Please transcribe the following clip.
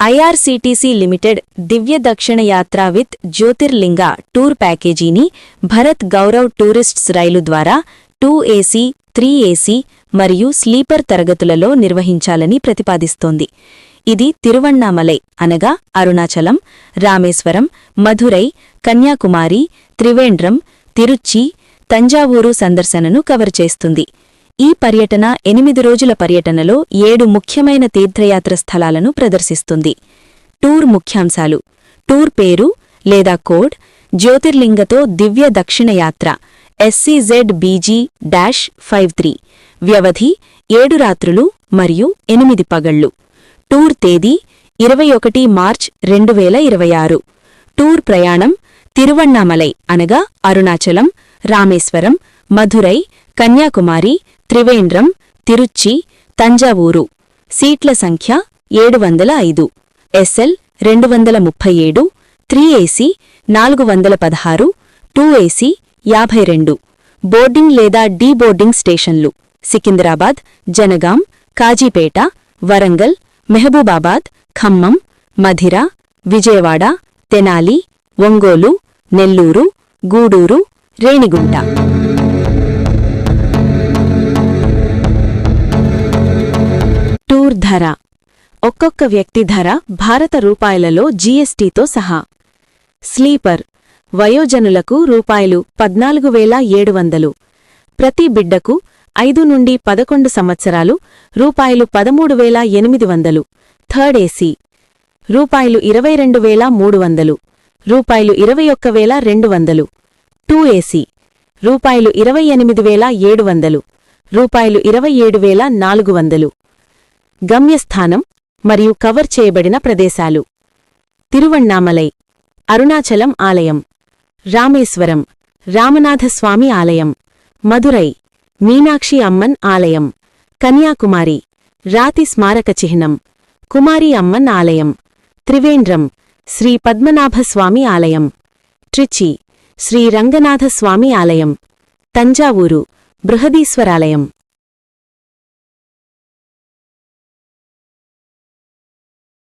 IRCTC limited దివ్య దక్షిణ యాత్ర with Jyotirlinga tour ప్యాకేజీని Bharat Gaurav tourists రైలు ద్వారా టూ ఏసీ త్రీ ఏసీ మరియు స్లీపర్ తరగతులలో నిర్వహించాలని ప్రతిపాదిస్తోంది. ఇది తిరువణ్ణామలై అనగా అరుణాచలం రామేశ్వరం మధురై కన్యాకుమారి త్రివేండ్రం తిరుచ్చి తంజావూరు సందర్శనను కవర్ చేస్తుంది. ఈ పర్యటన ఎనిమిది రోజుల పర్యటనలో ఏడు ముఖ్యమైన తీర్థయాత్ర స్థలాలను ప్రదర్శిస్తుంది. టూర్ ముఖ్యాంశాలు. టూర్ పేరు లేదా code జ్యోతిర్లింగతో Divya Dakshin Yatra SCZ BG dash five three. వ్యవధి ఏడు రాత్రులు మరియు ఎనిమిది పగళ్ళు టూర్ తేదీ ఇరవై ఒకటి మార్చ్ రెండు వేల ఇరవై ఆరు. టూర్ ప్రయాణం తిరువణ్ణామలై అనగా అరుణాచలం రామేశ్వరం మధురై కన్యాకుమారి త్రివేంద్రం తిరుచి తంజావూరు. సీట్ల సంఖ్య ఏడు వందల ఐదు ఎస్ఎల్ రెండు వందల ముప్పై ఏడు త్రీ ఏసీ నాలుగు వందల పదహారు టూ ఏసీ యాభై రెండు బోర్డింగ్ లేదా డీ బోర్డింగ్ స్టేషన్లు సికింద్రాబాద్ జనగాం కాజీపేట వరంగల్ మెహబూబాబాద్ ఖమ్మం మధిర విజయవాడ తెనాలి ఒంగోలు నెల్లూరు గూడూరు రేణిగుంట. ధర. ఒక్కొక్క వ్యక్తి ధర భారత రూపాయలలో జీఎస్టీతో సహా. స్లీపర్. వయోజనులకు రూపాయలు పద్నాలుగు వేల ఏడు వందలు. ప్రతి బిడ్డకు ఐదు నుండి పదకొండు సంవత్సరాలు రూపాయలు పదమూడు వేల ఎనిమిది వందలు. Third AC. రూపాయలు ఇరవై రెండు వేల మూడు వందలు. రూపాయలు ఇరవై ఒక్క వేల రెండు వందలు. Two AC. రూపాయలు ఇరవై ఎనిమిది వేల ఏడు వందలు. రూపాయలు ఇరవై ఏడు వేల నాలుగు వందలు. గమ్యస్థానం మరియు కవర్ చేయబడిన ప్రదేశాలు. తిరువణ్ణామలై అరుణాచలం ఆలయం రామేశ్వరం రామనాథస్వామి ఆలయం మధురై మీనాక్షి అమ్మన్ ఆలయం కన్యాకుమారి రాతి స్మారక చిహ్నం కుమారి అమ్మన్ ఆలయం త్రివేంద్రం శ్రీ పద్మనాభస్వామి ఆలయం ట్రిచి శ్రీ రంగనాథస్వామి ఆలయం తంజావూరు బృహదీశ్వరాలయం.